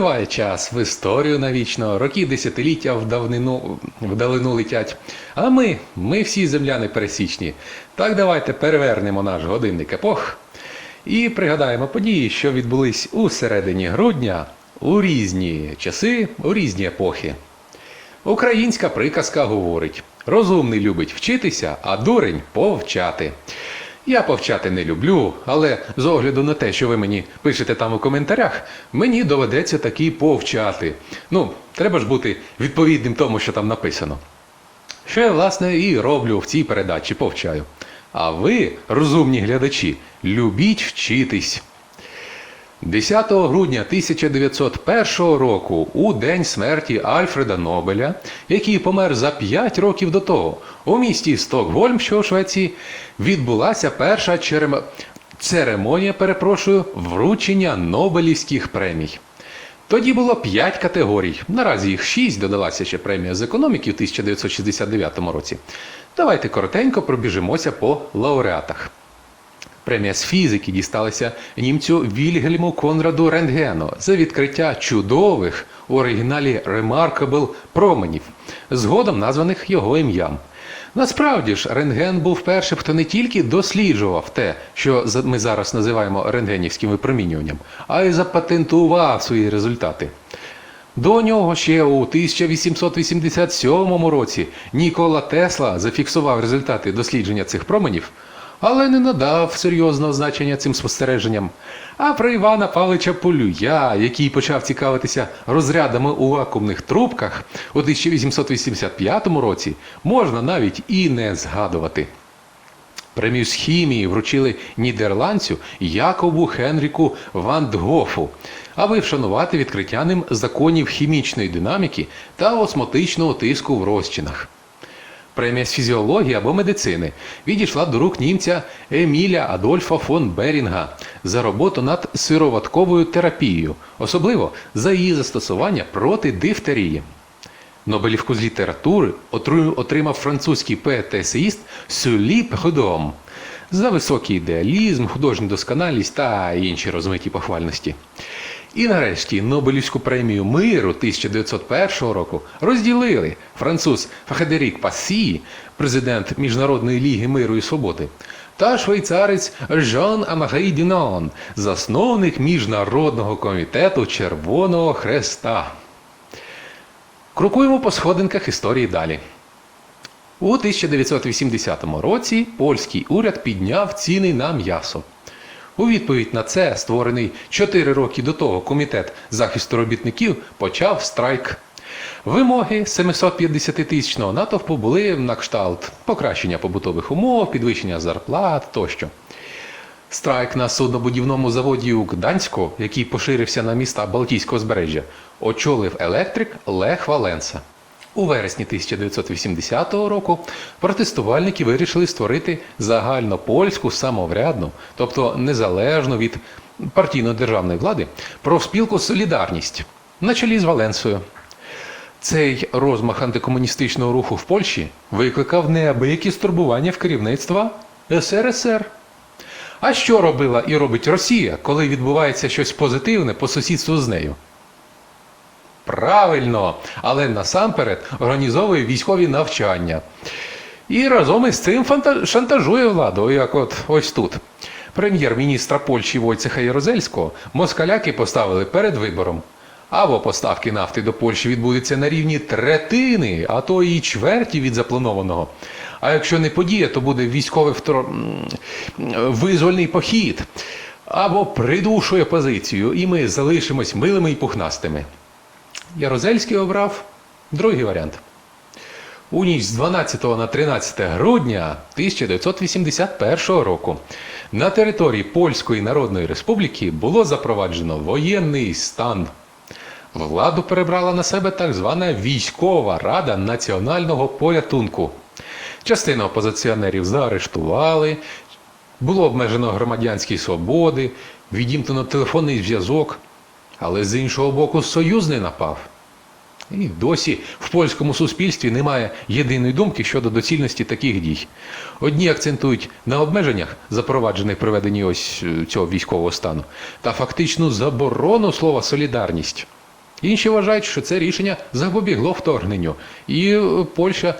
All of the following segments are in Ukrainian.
Спливає час в історію навічно, роки десятиліття в давнину, в далину летять. А ми, ми всі земляни пересічні. Так давайте перевернемо наш годинник епох і пригадаємо події, що відбулись у середині грудня у різні часи, у різні епохи. Українська приказка говорить: розумний любить вчитися, а дурень повчати. Я повчати не люблю, але з огляду на те, що ви мені пишете там у коментарях, мені доведеться такі повчати. Ну, треба ж бути відповідним тому, що там написано. Що я, власне, і роблю в цій передачі повчаю. А ви, розумні глядачі, любіть вчитись. 10 грудня 1901 року, у день смерті Альфреда Нобеля, який помер за 5 років до того, у місті Стокгольм, що у Швеції, відбулася перша черем... церемонія, перепрошую, вручення Нобелівських премій. Тоді було 5 категорій. Наразі їх 6, додалася ще премія з економіки в 1969 році. Давайте коротенько пробіжимося по лауреатах. Премія з фізики дісталася німцю Вільгельму Конраду Рентгену за відкриття чудових у оригіналі Remarkable променів, згодом названих його ім'ям. Насправді ж, рентген був першим, хто не тільки досліджував те, що ми зараз називаємо рентгенівським випромінюванням, а й запатентував свої результати. До нього ще у 1887 році Нікола Тесла зафіксував результати дослідження цих променів, але не надав серйозного значення цим спостереженням. А про Івана Павловича Полюя, який почав цікавитися розрядами у вакуумних трубках у 1885 році, можна навіть і не згадувати. Премію з хімії вручили нідерландцю Якову Хенріку Вандгофу, аби вшанувати відкриття ним законів хімічної динаміки та осмотичного тиску в розчинах. Премія з фізіології або медицини відійшла до рук німця Еміля Адольфа фон Берінга за роботу над сироватковою терапією, особливо за її застосування проти дифтерії. Нобелівку з літератури отримав французький поет та есеїст Сюлі Прудом за високий ідеалізм, художню досконалість та інші розмиті похвальності. І нарешті Нобелівську премію миру 1901 року розділили француз Фредерік Пассі, президент Міжнародної ліги миру і свободи, та швейцарець Жан Амарей Дінон, засновник Міжнародного комітету Червоного Хреста. Крокуємо по сходинках історії далі. У 1980 році польський уряд підняв ціни на м'ясо. У відповідь на це створений 4 роки до того комітет захисту робітників почав страйк. Вимоги 750-тисячного натовпу були на кшталт покращення побутових умов, підвищення зарплат тощо. Страйк на суднобудівному заводі у Гданську, який поширився на міста Балтійського збережжя, очолив електрик Лех Валенса. У вересні 1980 року протестувальники вирішили створити загальнопольську самоврядну, тобто незалежну від партійно-державної влади, профспілку Солідарність на чолі з Валенсою. Цей розмах антикомуністичного руху в Польщі викликав неабиякі стурбування в керівництва СРСР. А що робила і робить Росія, коли відбувається щось позитивне по сусідству з нею? Правильно, але насамперед організовує військові навчання. І разом із цим шантажує владу, як от ось тут. Прем'єр-міністра Польщі Войцеха Єрозельського москаляки поставили перед вибором. Або поставки нафти до Польщі відбудуться на рівні третини, а то і чверті від запланованого. А якщо не подія, то буде військовий втор... визвольний похід. Або придушує позицію, і ми залишимось милими і пухнастими. Ярозельський обрав другий варіант. У ніч з 12 на 13 грудня 1981 року на території Польської Народної Республіки було запроваджено воєнний стан. Владу перебрала на себе так звана Військова Рада національного порятунку. Частину опозиціонерів заарештували, було обмежено громадянські свободи, відімкнено телефонний зв'язок, але з іншого боку Союз не напав. І досі в польському суспільстві немає єдиної думки щодо доцільності таких дій. Одні акцентують на обмеженнях, запроваджених приведенні ось е, цього військового стану, та фактичну заборону слова солідарність. Інші вважають, що це рішення запобігло вторгненню. І е, Польща,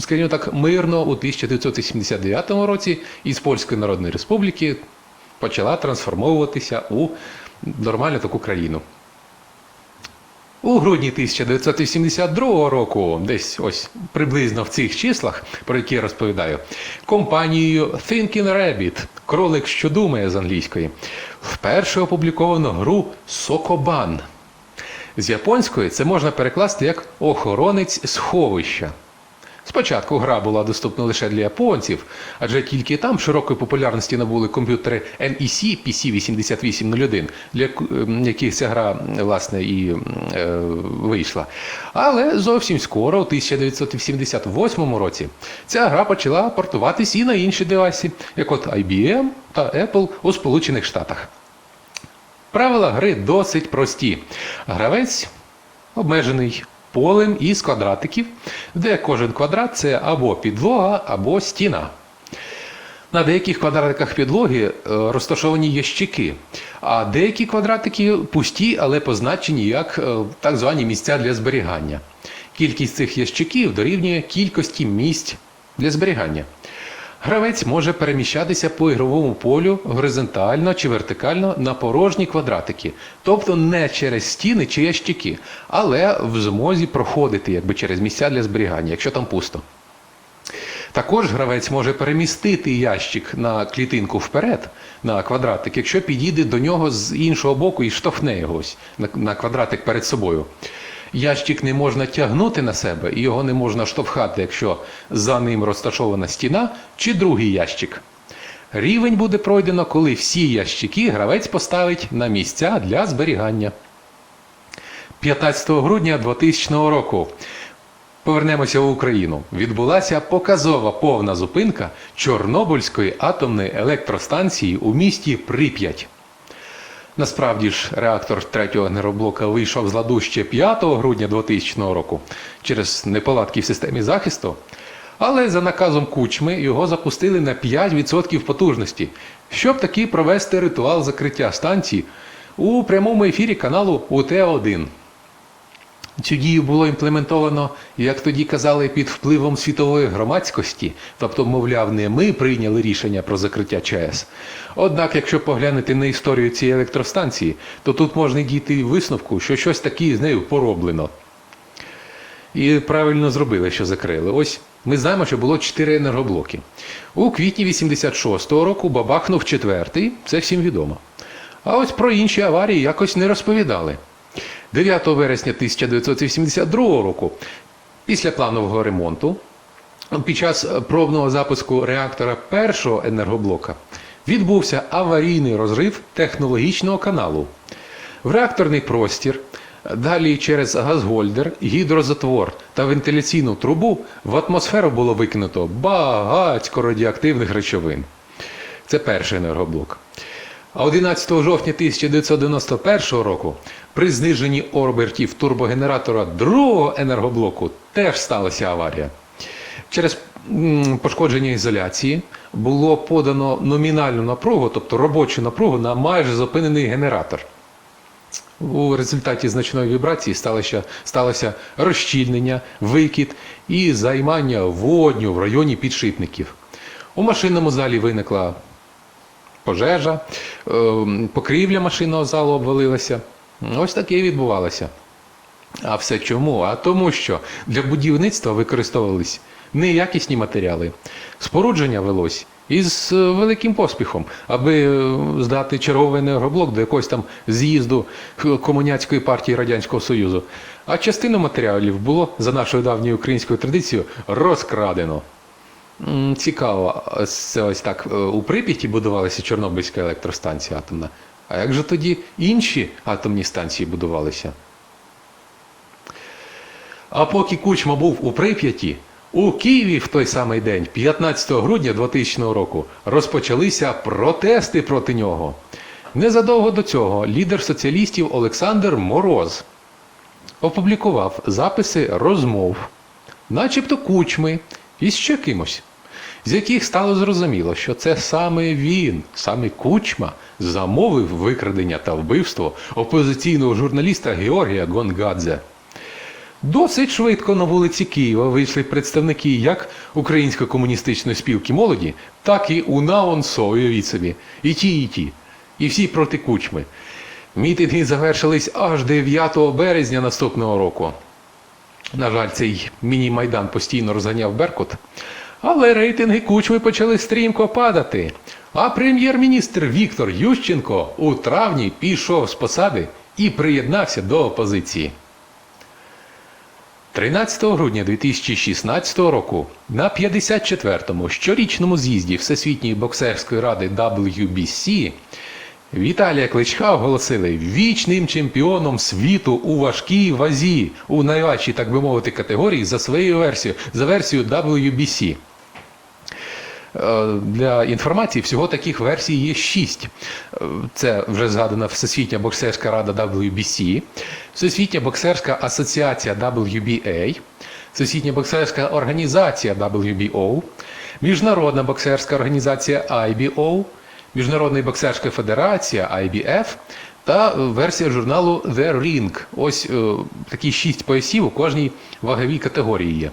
скажімо так, мирно у 1979 році із Польської Народної Республіки почала трансформовуватися у нормальну таку країну. У грудні 1982 року, десь ось приблизно в цих числах, про які я розповідаю, компанією Thinking Rabbit, кролик, що думає з англійської, вперше опубліковано гру Сокобан. З японської це можна перекласти як охоронець сховища. Спочатку гра була доступна лише для японців, адже тільки там широкої популярності набули комп'ютери NEC PC8801, для ем, яких ця гра власне і е, вийшла. Але зовсім скоро, у 1978 році, ця гра почала портуватись і на інші девайси, як от IBM та Apple у Сполучених Штатах. Правила гри досить прості. Гравець обмежений полем із квадратиків, де кожен квадрат це або підлога, або стіна. На деяких квадратиках підлоги е, розташовані ящики, а деякі квадратики пусті, але позначені як е, так звані місця для зберігання. Кількість цих ящиків дорівнює кількості місць для зберігання. Гравець може переміщатися по ігровому полю горизонтально чи вертикально на порожні квадратики, тобто не через стіни чи ящики, але в змозі проходити якби через місця для зберігання, якщо там пусто. Також гравець може перемістити ящик на клітинку вперед, на квадратик, якщо підійде до нього з іншого боку і штовхне його на, квадратик перед собою. Ящик не можна тягнути на себе і його не можна штовхати, якщо за ним розташована стіна чи другий ящик. Рівень буде пройдено, коли всі ящики гравець поставить на місця для зберігання. 15 грудня 2000 року Повернемося в Україну. Відбулася показова повна зупинка Чорнобильської атомної електростанції у місті Прип'ять. Насправді ж, реактор третього енергоблока вийшов з ладу ще 5 грудня 2000 року через неполадки в системі захисту, але за наказом кучми його запустили на 5% потужності, щоб таки провести ритуал закриття станції у прямому ефірі каналу УТ-1. Цю дію було імплементовано, як тоді казали, під впливом світової громадськості, тобто, мовляв, не ми прийняли рішення про закриття ЧАЕС. Однак, якщо поглянути на історію цієї електростанції, то тут можна дійти висновку, що щось таке з нею пороблено. І правильно зробили, що закрили. Ось ми знаємо, що було 4 енергоблоки. У квітні 86-го року бабахнув четвертий, це всім відомо. А ось про інші аварії якось не розповідали. 9 вересня 1982 року, після планового ремонту, під час пробного запуску реактора першого енергоблока відбувся аварійний розрив технологічного каналу. В реакторний простір, далі через газгольдер, гідрозатвор та вентиляційну трубу в атмосферу було викинуто багатько радіоактивних речовин. Це перший енергоблок. А 11 жовтня 1991 року при зниженні обертів турбогенератора другого енергоблоку теж сталася аварія. Через пошкодження ізоляції було подано номінальну напругу, тобто робочу напругу на майже зупинений генератор. У результаті значної вібрації сталося, сталося розщільнення, викид і займання водню в районі підшипників. У машинному залі виникла пожежа, ем, покрівля машинного залу обвалилася. Ось таке і відбувалося. А все чому? А тому, що для будівництва використовувались неякісні матеріали. Спорудження велось із е, великим поспіхом, аби е, здати черговий енергоблок до якогось там з'їзду комуняцької партії Радянського Союзу. А частину матеріалів було за нашою давньою українською традицією розкрадено. Цікаво, ось так е, у Прип'яті будувалася Чорнобильська електростанція атомна. А як же тоді інші атомні станції будувалися? А поки Кучма був у Прип'яті, у Києві в той самий день, 15 грудня 2000 року, розпочалися протести проти нього. Незадовго до цього лідер соціалістів Олександр Мороз опублікував записи розмов, начебто кучми із ще кимось. З яких стало зрозуміло, що це саме він, саме Кучма, замовив викрадення та вбивство опозиційного журналіста Георгія Гонгадзе. Досить швидко на вулиці Києва вийшли представники як Української комуністичної спілки молоді, так і УНАОНСО, уявіть собі. І ті, і ті. І всі проти кучми. Мітинги завершились аж 9 березня наступного року. На жаль, цей міні-майдан постійно розганяв Беркут. Але рейтинги кучми почали стрімко падати. А прем'єр-міністр Віктор Ющенко у травні пішов з посади і приєднався до опозиції. 13 грудня 2016 року на 54-му щорічному з'їзді Всесвітньої боксерської ради WBC Віталія Кличка оголосили вічним чемпіоном світу у важкій вазі у найважчій, так би мовити, категорії за своєю версією, за версією WBC. Е, Для інформації всього таких версій є шість. Е, Це вже згадана Всесвітня боксерська рада WBC, Всесвітня боксерська асоціація WBA, Всесвітня боксерська організація WBO, Міжнародна боксерська організація IBO, Міжнародна боксерська федерація IBF та е, версія журналу The Ring. Ось е, такі шість поясів у кожній ваговій категорії є.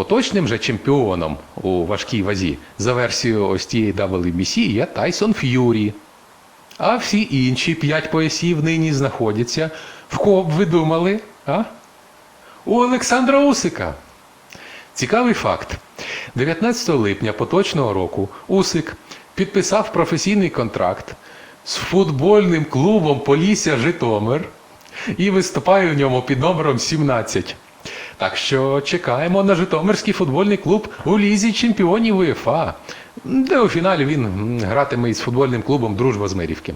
Поточним же чемпіоном у важкій вазі за версією ось тієї WBC є Тайсон Ф'юрі. А всі інші п'ять поясів нині знаходяться. В кого б ви думали? А? У Олександра Усика. Цікавий факт. 19 липня поточного року Усик підписав професійний контракт з футбольним клубом Полісся Житомир і виступає в ньому під номером 17. Так що чекаємо на Житомирський футбольний клуб у лізі чемпіонів УЄФА, де у фіналі він гратиме із футбольним клубом Дружба з Мирівки.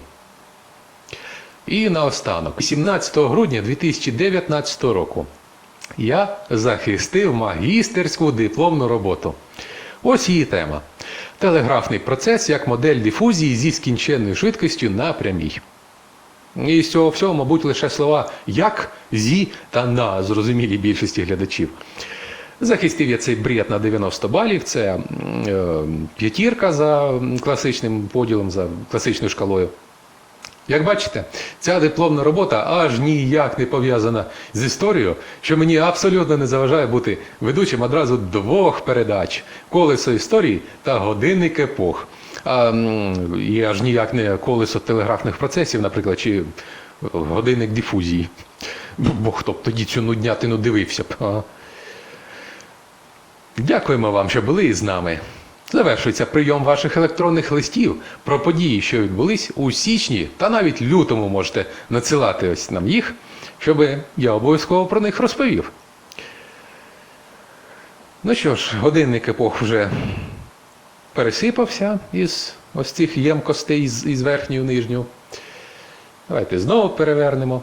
І наостанок, 17 грудня 2019 року я захистив магістерську дипломну роботу. Ось її тема. Телеграфний процес як модель дифузії зі скінченною швидкістю на прямій. І з цього всього, мабуть, лише слова як, зі та на зрозумілі більшості глядачів. Захистив я цей бред на 90 балів. Це е, п'ятірка за класичним поділом, за класичною шкалою. Як бачите, ця дипломна робота аж ніяк не пов'язана з історією, що мені абсолютно не заважає бути ведучим одразу двох передач: колесо історії та годинник епох. А, і аж ніяк не колесо телеграфних процесів, наприклад, чи годинник дифузії. Бо хто б тоді цю нуднятину дивився б. Дякуємо вам, що були із нами. Завершується прийом ваших електронних листів про події, що відбулись у січні та навіть лютому можете надсилати ось нам їх, щоб я обов'язково про них розповів. Ну що ж, годинник епох вже пересипався із ось цих ємкостей із, із верхньої в нижню. Давайте знову перевернемо.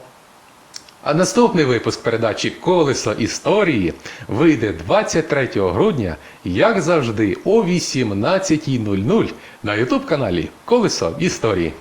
А наступний випуск передачі Колесо історії вийде 23 грудня, як завжди, о 18.00 на ютуб каналі Колесо історії.